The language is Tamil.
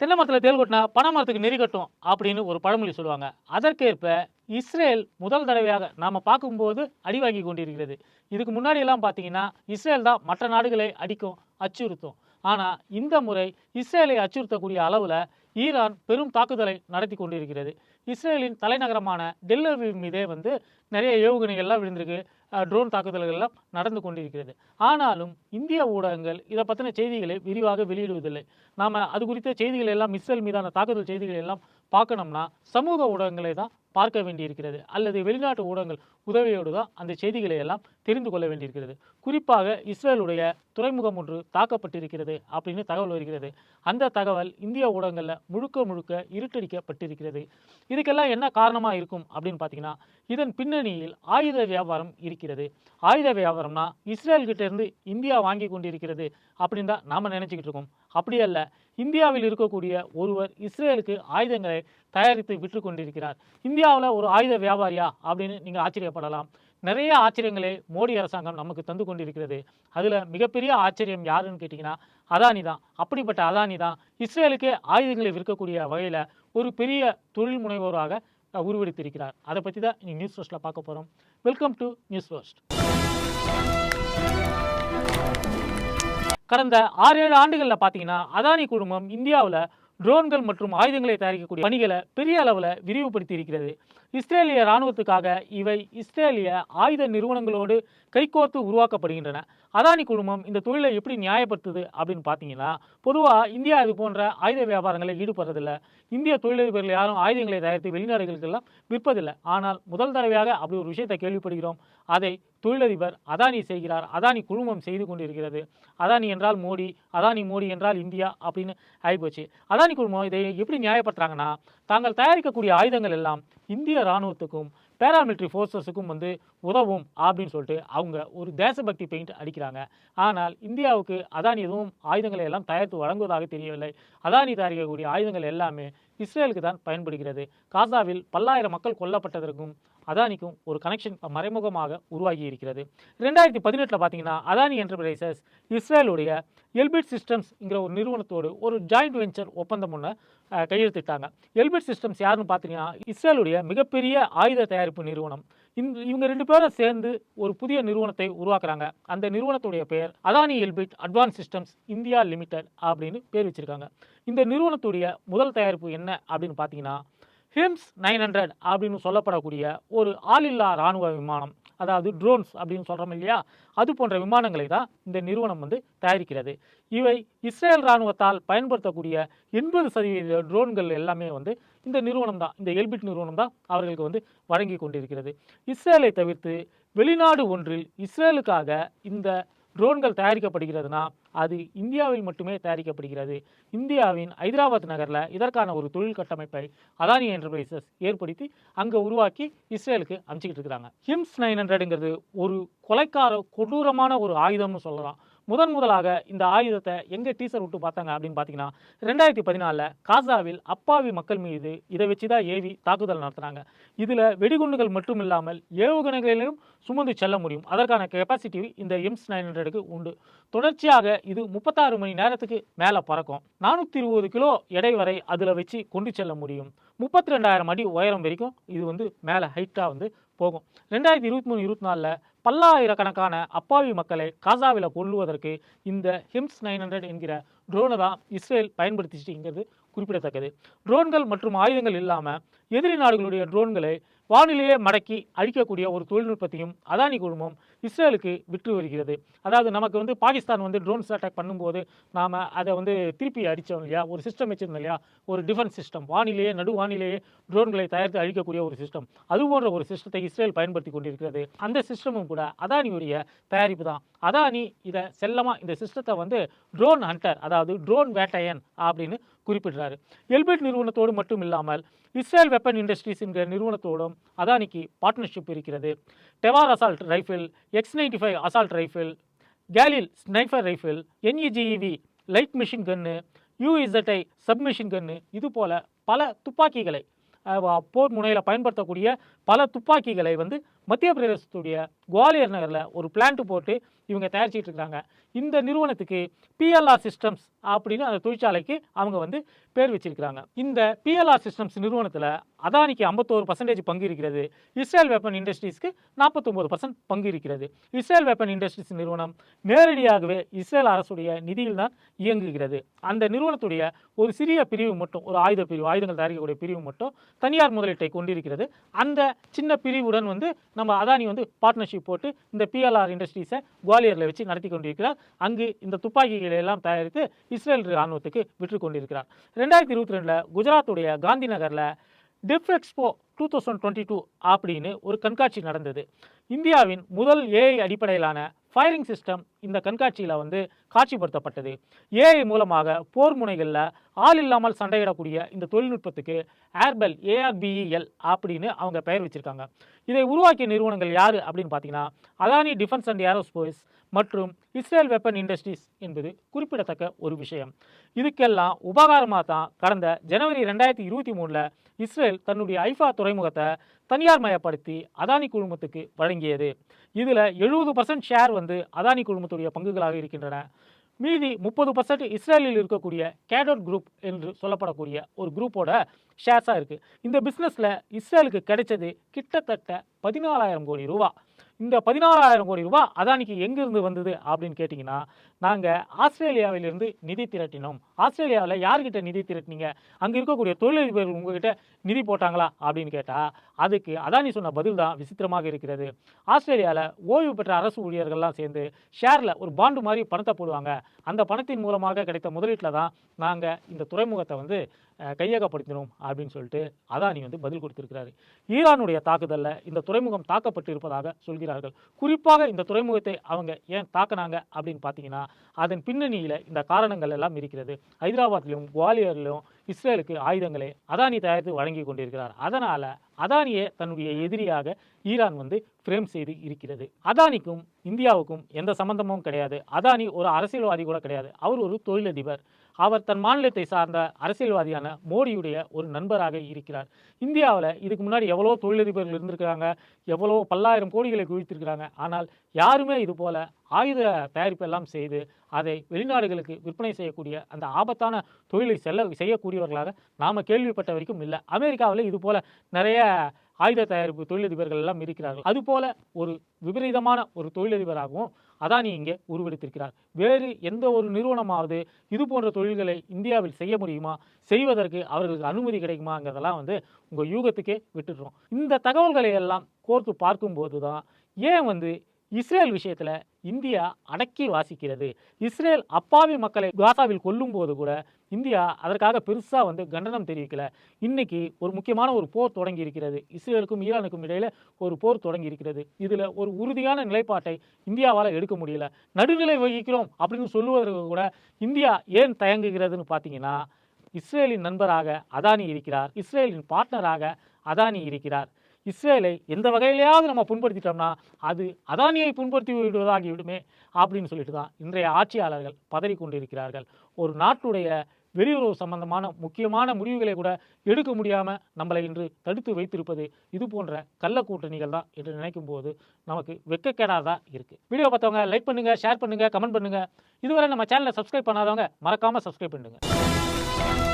தென்னை மரத்தில் தேல் கொட்டினா பனை மரத்துக்கு நெறி கட்டும் அப்படின்னு ஒரு பழமொழி சொல்லுவாங்க. அதற்கேற்ப இஸ்ரேல் முதல் தடவையாக நாம் பார்க்கும்போது அடி வாங்கி கொண்டிருக்கிறது. இதுக்கு முன்னாடியெல்லாம் பார்த்தீங்கன்னா இஸ்ரேல் தான் மற்ற நாடுகளை அடிக்கும் அச்சுறுத்தும். ஆனால் இந்த முறை இஸ்ரேலை அச்சுறுத்தக்கூடிய அளவில் ஈரான் பெரும் தாக்குதலை நடத்தி கொண்டிருக்கிறது. இஸ்ரேலின் தலைநகரமான டெல்லவி மீதே வந்து நிறைய ஏவுகணைகள்லாம் விழுந்திருக்கு. ட்ரோன் தாக்குதல்கள் எல்லாம் நடந்து கொண்டிருக்கிறது. ஆனாலும் இந்திய ஊடகங்கள் இதை பற்றின செய்திகளை விரிவாக வெளியிடுவதில்லை. நாம் அது குறித்த செய்திகள் எல்லாம் இஸ்ரேல் மீதான தாக்குதல் செய்திகள் எல்லாம் பார்க்கணும்னா சமூக ஊடகங்களை தான் பார்க்க வேண்டியிருக்கிறது. அல்லது வெளிநாட்டு ஊடகங்கள் உதவியோடு தான் அந்த செய்திகளை எல்லாம் தெரிந்து கொள்ள வேண்டியிருக்கிறது. குறிப்பாக இஸ்ரேலுடைய துறைமுகம் ஒன்று தாக்கப்பட்டிருக்கிறது அப்படின்னு தகவல் வருகிறது. அந்த தகவல் இந்திய ஊடகங்களில் முழுக்க முழுக்க இருட்டடிக்கப்பட்டிருக்கிறது. இதுக்கெல்லாம் என்ன காரணமாக இருக்கும் அப்படின்னு பார்த்தீங்கன்னா இதன் பின்னணியில் ஆயுத வியாபாரம் இருக்கிறது. ஆயுத வியாபாரம்னா இஸ்ரேல்கிட்டேருந்து இருந்து இந்தியா வாங்கி கொண்டிருக்கிறது அப்படின்னு தான் நாம் நினச்சிக்கிட்டு இருக்கோம். அப்படி அல்ல இந்தியாவில் இருக்கக்கூடிய ஒருவர் இஸ்ரேலுக்கு ஆயுதங்களை தயாரித்து விற்று கொண்டிருக்கிறார். இந்தியாவில் ஒரு ஆயுத வியாபாரியா அப்படின்னு நீங்கள் ஆச்சரியப்படலாம். நிறைய ஆச்சரியங்களை மோடி அரசாங்கம் நமக்கு தந்து கொண்டிருக்கிறது. அதில் மிகப்பெரிய ஆச்சரியம் யாருன்னு கேட்டிங்கன்னா அதானி தான். அப்படிப்பட்ட அதானி தான் இஸ்ரேலுக்கே ஆயுதங்களை விற்கக்கூடிய வகையில் ஒரு பெரிய தொழில் முனைவோராக உருவெடுத்திருக்கிறார். அதை பற்றி தான் நீங்கள் நியூஸ் ஃபர்ஸ்ட்டில் பார்க்க போகிறோம் வெல்கம் டு நியூஸ் ஃபர்ஸ்ட் கடந்த ஆறு ஏழு ஆண்டுகளில் பார்த்தீங்கன்னா அதானி குழுமம் இந்தியாவில் ட்ரோன்கள் மற்றும் ஆயுதங்களை தயாரிக்கக்கூடிய பணிகளை பெரிய அளவில் விரிவுபடுத்தி இருக்கிறது. இஸ்ரேலிய இராணுவத்துக்காக இவை இஸ்ரேலிய ஆயுத நிறுவனங்களோடு கைகோர்த்து உருவாக்கப்படுகின்றன. அதானி குழுமம் இந்த தொழிலை எப்படி நியாயப்படுத்துது அப்படின்னு பார்த்தீங்கன்னா பொதுவாக இந்தியா இது போன்ற ஆயுத வியாபாரங்களில் ஈடுபடுறதில்லை. இந்திய தொழிலதிபர்கள் யாரும் ஆயுதங்களை தயாரித்து வெளிநாடுகளுக்கெல்லாம் விற்பதில்லை. ஆனால் முதல் தடவையாக அப்படி ஒரு விஷயத்தை கேள்விப்படுகிறோம். அதை தொழிலதிபர் அதானி செய்கிறார். அதானி குழுமம் செய்து கொண்டிருக்கிறது. அதானி என்றால் மோடி அதானி மோடி என்றால் இந்தியா அப்படின்னு ஆகிப்போச்சு. அதானி குழுமம் இதை எப்படி நியாயப்படுத்துறாங்கன்னா தாங்கள் தயாரிக்கக்கூடிய ஆயுதங்கள் எல்லாம் இந்திய இராணுவத்துக்கும் பேராமிலிட்ரி ஃபோர்ஸஸுக்கும் வந்து உதவும் அப்படின்னு சொல்லிட்டு அவங்க ஒரு தேசபக்தி பெயிண்ட் அடிக்கிறாங்க. ஆனால் இந்தியாவுக்கு அதானி எதுவும் ஆயுதங்களை எல்லாம் தயாரித்து வழங்குவதாக தெரியவில்லை. அதானி தயாரிக்கக்கூடிய ஆயுதங்கள் எல்லாமே இஸ்ரேலுக்கு தான் பயன்படுகிறது. காசாவில் பல்லாயிரம் மக்கள் கொல்லப்பட்டதற்கும் அதானிக்கும் ஒரு கனெக்ஷன் மறைமுகமாக உருவாகி இருக்கிறது. ரெண்டாயிரத்தி பதினெட்டில் பார்த்தீங்கன்னா அதானி என்டர்பிரைசஸ் இஸ்ரேலுடைய எல்பிட் சிஸ்டம்ஸ்ங்கிற ஒரு நிறுவனத்தோடு ஒரு ஜாயிண்ட் வெஞ்சர் ஒப்பந்தம் ஒன்று கையெழுத்திட்டாங்க. எல்பிட் சிஸ்டம்ஸ் யாருன்னு பார்த்தீங்கன்னா இஸ்ரேலுடைய மிகப்பெரிய ஆயுத தயாரிப்பு நிறுவனம். இந்த இவங்க ரெண்டு பேரும் சேர்ந்து ஒரு புதிய நிறுவனத்தை உருவாக்குறாங்க. அந்த நிறுவனத்துடைய பெயர் Adani Elbit advance systems India limited அப்படின்னு பேர் வச்சிருக்காங்க. இந்த நிறுவனத்துடைய முதல் தயாரிப்பு என்ன அப்படின்னு பார்த்தீங்கன்னா ஹிம்ஸ் நைன் ஹண்ட்ரட் அப்படின்னு சொல்லப்படக்கூடிய ஒரு ஆளில்லா இராணுவ விமானம் அதாவது ட்ரோன்ஸ் அப்படின்னு சொல்கிறோம் இல்லையா? அது போன்ற விமானங்களை தான் இந்த நிறுவனம் வந்து தயாரிக்கிறது. இவை இஸ்ரேல் இராணுவத்தால் பயன்படுத்தக்கூடிய எண்பது சதவீத ட்ரோன்கள் எல்லாமே வந்து இந்த நிறுவனம் தான் இந்த எல்பிட் நிறுவனம் தான் அவர்களுக்கு வந்து வழங்கி கொண்டிருக்கிறது. இஸ்ரேலை தவிர்த்து வெளிநாடு ஒன்றில் இஸ்ரேலுக்காக இந்த ட்ரோன்கள் தயாரிக்கப்படுகிறதுனா அது இந்தியாவில் மட்டுமே தயாரிக்கப்படுகிறது. இந்தியாவின் ஹைதராபாத் நகரில் இதற்கான ஒரு தொழில் கட்டமைப்பை அதானி என்டர்பிரைசஸ் ஏற்படுத்தி அங்கே உருவாக்கி இஸ்ரேலுக்கு அனுப்பிச்சிக்கிட்டு இருக்கிறாங்க ஹிம்ஸ் நைன் ஹண்ட்ரடுங்கிறது ஒரு கொலைக்கார கொடூரமான ஒரு ஆயுதம்னு சொல்லலாம். முதன் முதலாக இந்த ஆயுதத்தை எங்கே டீசர் விட்டு பார்த்தாங்க அப்படின்னு பார்த்தீங்கன்னா ரெண்டாயிரத்தி பதினாலில் காசாவில் அப்பாவி மக்கள் மீது இதை வச்சு தான் ஏவி தாக்குதல் நடத்துனாங்க இதில் வெடிகுண்டுகள் மட்டும் இல்லாமல் ஏவுகணைகளிலும் சுமந்து செல்ல முடியும். அதற்கான கெப்பாசிட்டி இந்த எம்ஸ் நைன் ஹண்ட்ரடுக்கு உண்டு. தொடர்ச்சியாக இது முப்பத்தாறு மணி நேரத்துக்கு மேலே பறக்கும். நானூற்றி இருபது கிலோ எடை வரை அதில் வச்சு கொண்டு செல்ல முடியும். முப்பத்தி ரெண்டாயிரம் அடி உயரம் வரைக்கும் இது வந்து மேலே ஹைட்டாக வந்து போகும். ரெண்டாயிரத்தி இருபத்தி மூணு இருபத்தி நாலில் பல்லாயிரக்கணக்கான அப்பாவி மக்களை காசாவில் கொள்ளுவதற்கு இந்த ஹிம்ஸ் நைன் ஹண்ட்ரட் என்கிற ட்ரோனை தான் இஸ்ரேல் பயன்படுத்திச்சுங்கிறது குறிப்பிடத்தக்கது. ட்ரோன்கள் மற்றும் ஆயுதங்கள் இல்லாமல் எதிரி நாடுகளுடைய ட்ரோன்களை வானிலையே மடக்கி அழிக்கக்கூடிய ஒரு தொழில்நுட்பத்தையும் அதானி குழுமம் இஸ்ரேலுக்கு விற்று வருகிறது. அதாவது நமக்கு வந்து பாகிஸ்தான் வந்து ட்ரோன்ஸ் அட்டாக் பண்ணும்போது நாம் அதை வந்து திருப்பி அடித்தோம் இல்லையா? ஒரு சிஸ்டம் வச்சிருந்தோம் இல்லையா? ஒரு டிஃபென்ஸ் சிஸ்டம் வானிலேயே நடு வானிலேயே ட்ரோன்களை தயாரித்து அழிக்கக்கூடிய ஒரு சிஸ்டம் அது போன்ற ஒரு சிஸ்டத்தை இஸ்ரேல் பயன்படுத்தி கொண்டிருக்கிறது. அந்த சிஸ்டமும் கூட அதானியுடைய தயாரிப்பு தான். அதானி இதை செல்லமாக இந்த சிஸ்டத்தை வந்து ட்ரோன் ஹண்டர் அதாவது ட்ரோன் வேட்டையன் அப்படின்னு குறிப்பிடுறாரு. எல்பிட் நிறுவனத்தோடு மட்டும் இல்லாமல் இஸ்ரேல் வெப்பன் இண்டஸ்ட்ரீஸ் என்கிற நிறுவனத்தோடும் அதானிக்கு பார்ட்னர்ஷிப் இருக்கிறது. Tavor assault rifle X ninety five assault rifle Galil sniper rifle NEGEV light machine gun UZI submachine gun இது போல் பல துப்பாக்கிகளை போர் முனையில் பயன்படுத்தக்கூடிய பல துப்பாக்கிகளை வந்து மத்திய பிரதேசத்துடைய குவாலியர் நகரில் ஒரு பிளான்ட் போட்டு இவங்க தயாரிச்சிட்டு இருக்காங்க. இந்த நிறுவனத்துக்கு பிஎல்ஆர் சிஸ்டம்ஸ் அப்படின்னு அந்த தொழிற்சாலைக்கு அவங்க வந்து பேர் வச்சிருக்கிறாங்க. இந்த பிஎல்ஆர் சிஸ்டம்ஸ் நிறுவனத்தில் அதானிக்கு ஐம்பத்தோரு பர்சன்டேஜ் பங்கு இருக்கிறது. இஸ்ரேல் வெப்பன் இண்டஸ்ட்ரீஸ்க்கு நாற்பத்தொம்பது பர்சன்ட் பங்கு இருக்கிறது. இஸ்ரேல் வெப்பன் இண்டஸ்ட்ரீஸ் நிறுவனம் நேரடியாகவே இஸ்ரேல் அரசுடைய நிதியில் தான் இயங்குகிறது. அந்த நிறுவனத்துடைய ஒரு சிறிய பிரிவு மட்டும் ஒரு ஆயுத பிரிவு ஆயுதங்கள் தயாரிக்கக்கூடிய பிரிவு மட்டும் தனியார் முதலீட்டை கொண்டிருக்கிறது. அந்த சின்ன பிரிவுடன் வந்து நம்ம அதானி வந்து பார்ட்னர்ஷிப் போட்டு இந்த பிஎல்ஆர் இண்டஸ்ட்ரீஸை குவாலியரில் வச்சு நடத்தி கொண்டிருக்கிறார். அங்கு இந்த துப்பாக்கிகளை எல்லாம் தயாரித்து இஸ்ரேல் ராணுவத்துக்கு விற்று கொண்டிருக்கிறார். ரெண்டாயிரத்தி இருபத்தி ரெண்டில் குஜராத்துடைய காந்தி நகரில் Def Expo two thousand twenty two அப்படின்னு ஒரு கண்காட்சி நடந்தது. இந்தியாவின் முதல் ஏஐ அடிப்படையிலான ஃபயரிங் சிஸ்டம் இந்த கண்காட்சியில் வந்து காட்சிப்படுத்தப்பட்டது. ஏஐ மூலமாக போர் முனைகளில் ஆள் இல்லாமல் சண்டையிடக்கூடிய இந்த தொழில்நுட்பத்துக்கு ஏர்பெல் ஏஆர்பிஇஎல் அப்படின்னு அவங்க பெயர் வச்சிருக்காங்க. இதை உருவாக்கிய நிறுவனங்கள் யார் அப்படின்னு பார்த்தீங்கன்னா அதானி டிஃபென்ஸ் அண்ட் ஏரோஸ்பேஸ் மற்றும் இஸ்ரேல் வெப்பன் இண்டஸ்ட்ரீஸ் என்பது குறிப்பிடத்தக்க ஒரு விஷயம். இதுக்கெல்லாம் உபகாரமாக தான் கடந்த ஜனவரி ரெண்டாயிரத்தி இருபத்தி மூணில் இஸ்ரேல் தன்னுடைய ஐஃபா துறைமுகத்தை தனியார் மயப்படுத்தி அதானி குழுமத்துக்கு வழங்கியது. இதில் எழுபது பர்சன்ட் ஷேர் வந்து அதானி குழுமத்துடைய பங்குகளாக இருக்கின்றன. மீதி முப்பது பர்சன்ட் இஸ்ரேலில் இருக்கக்கூடிய கேடோட் குரூப் என்று சொல்லப்படக்கூடிய ஒரு குரூப்போட ஷேர்ஸாக இருக்குது இந்த பிஸ்னஸில் இஸ்ரேலுக்கு கிடைச்சது கிட்டத்தட்ட பதினாலாயிரம் கோடி ரூபா. இந்த பதினாறாயிரம் கோடி ரூபா அதானிக்கு எங்கேருந்து வந்தது அப்படின்னு கேட்டிங்கன்னா நாங்கள் ஆஸ்திரேலியாவிலிருந்து நிதி திரட்டினோம். ஆஸ்திரேலியாவில் யார்கிட்ட நிதி திரட்டினீங்க? அங்கே இருக்கக்கூடிய தொழிலதிபர்கள் உங்ககிட்ட நிதி போட்டாங்களா அப்படின்னு கேட்டால் அதுக்கு அதானி சொன்ன பதில் தான் விசித்திரமாக இருக்கிறது. ஆஸ்திரேலியாவில் ஓய்வு பெற்ற அரசு ஊழியர்கள்லாம் சேர்ந்து ஷேரில் ஒரு பாண்டு மாதிரி பணத்தை போடுவாங்க. அந்த பணத்தின் மூலமாக கிடைத்த முதலீட்டில் தான் நாங்கள் இந்த துறைமுகத்தை வந்து கையகப்படுத்தினோம் அப்படின்னு சொல்லிட்டு அதானி வந்து பதில் கொடுத்திருக்கிறாரு. ஈரானுடைய தாக்குதலில் இந்த துறைமுகம் தாக்கப்பட்டு இருப்பதாக சொல்கிறார்கள். குறிப்பாக இந்த துறைமுகத்தை அவங்க ஏன் தாக்குனாங்க அப்படின்னு பார்த்தீங்கன்னா அதன் பின்னணியில் இந்த காரணங்கள் எல்லாம் இருக்கிறது. ஹைதராபாத்லையும் குவாலியர்லையும் இஸ்ரேலுக்கு ஆயுதங்களை அதானி தயாரித்து வழங்கி கொண்டிருக்கிறார். அதனால் அதானியை தன்னுடைய எதிரியாக ஈரான் வந்து ஃப்ரேம் செய்து இருக்கிறது. அதானிக்கும் இந்தியாவுக்கும் எந்த சம்பந்தமும் கிடையாது. அதானி ஒரு அரசியல்வாதி கூட கிடையாது. அவர் ஒரு தொழிலதிபர். அவர் தன் மாநிலத்தை சார்ந்த அரசியல்வாதியான மோடியுடைய ஒரு நண்பராக இருக்கிறார். இந்தியாவில் இதுக்கு முன்னாடி எவ்வளோ தொழிலதிபர்கள் இருந்திருக்கிறாங்க எவ்வளோ பல்லாயிரம் கோடிகளை குவித்திருக்கிறாங்க. ஆனால் யாருமே இது போல ஆயுத தயாரிப்பு எல்லாம் செய்து அதை வெளிநாடுகளுக்கு விற்பனை செய்யக்கூடிய அந்த ஆபத்தான தொழிலை செல்ல செய்யக்கூடியவர்களாக நாம் கேள்விப்பட்ட வரைக்கும் இல்லை. அமெரிக்காவில் இது போல நிறைய ஆயுத தயாரிப்பு தொழிலதிபர்கள் எல்லாம் இருக்கிறார்கள். அதுபோல ஒரு விபரீதமான ஒரு தொழிலதிபராகவும் அதானி இங்கே உருவெடுத்திருக்கிறார். வேறு எந்த ஒரு நிறுவனமாவது இது போன்ற தொழில்களை இந்தியாவில் செய்ய முடியுமா? செய்வதற்கு அவர்களுக்கு அனுமதி கிடைக்குமாங்கிறதெல்லாம் வந்து உங்கள் யூகத்துக்கே விட்டுடுறோம். இந்த தகவல்களை எல்லாம் கோர்த்து பார்க்கும்போது தான் ஏன் வந்து இஸ்ரேல் விஷயத்தில் இந்தியா அடக்கி வாசிக்கிறது. இஸ்ரேல் அப்பாவி மக்களை காசாவில் கொல்லும்போது கூட இந்தியா அதற்காக பெருசாக வந்து கண்டனம் தெரிவிக்கல. இன்னைக்கு ஒரு முக்கியமான ஒரு போர் தொடங்கி இருக்கிறது. இஸ்ரேலுக்கும் ஈரானுக்கும் இடையில ஒரு போர் தொடங்கி இருக்கிறது. இதில் ஒரு உறுதியான நிலைப்பாட்டை இந்தியாவால் எடுக்க முடியல. நடுநிலை வகிக்கிறோம் அப்படின்னு சொல்லுவதற்கு கூட இந்தியா ஏன் தயங்குகிறதுன்னு பார்த்தீங்கன்னா இஸ்ரேலின் நண்பராக அதானி இருக்கிறார். இஸ்ரேலின் பார்ட்னராக அதானி இருக்கிறார். இஸ்ரேலை எந்த வகையிலையாவது நம்ம புண்படுத்திட்டோம்னா அது அதானியை புண்படுத்தி விடுவதாகிவிடுமே அப்படின்னு சொல்லிட்டு தான் இன்றைய ஆட்சியாளர்கள் பதறி கொண்டிருக்கிறார்கள் ஒரு நாட்டுடைய வெளியுறவு சம்பந்தமான முக்கியமான முடிவுகளை கூட எடுக்க முடியாமல் நம்மளை இன்று தடுத்து வைத்திருப்பது இது போன்ற கள்ள கூட்டணிகள் தான் என்று நினைக்கும் போது நமக்கு வெக்கக்கேடாதான் இருக்குது வீடியோ பார்த்தவங்க லைக் பண்ணுங்கள் ஷேர் பண்ணுங்கள் கமெண்ட் பண்ணுங்கள் இதுவரை நம்ம சேனலை சப்ஸ்கிரைப் பண்ணாதவங்க மறக்காமல் சப்ஸ்கிரைப் பண்ணுங்கள்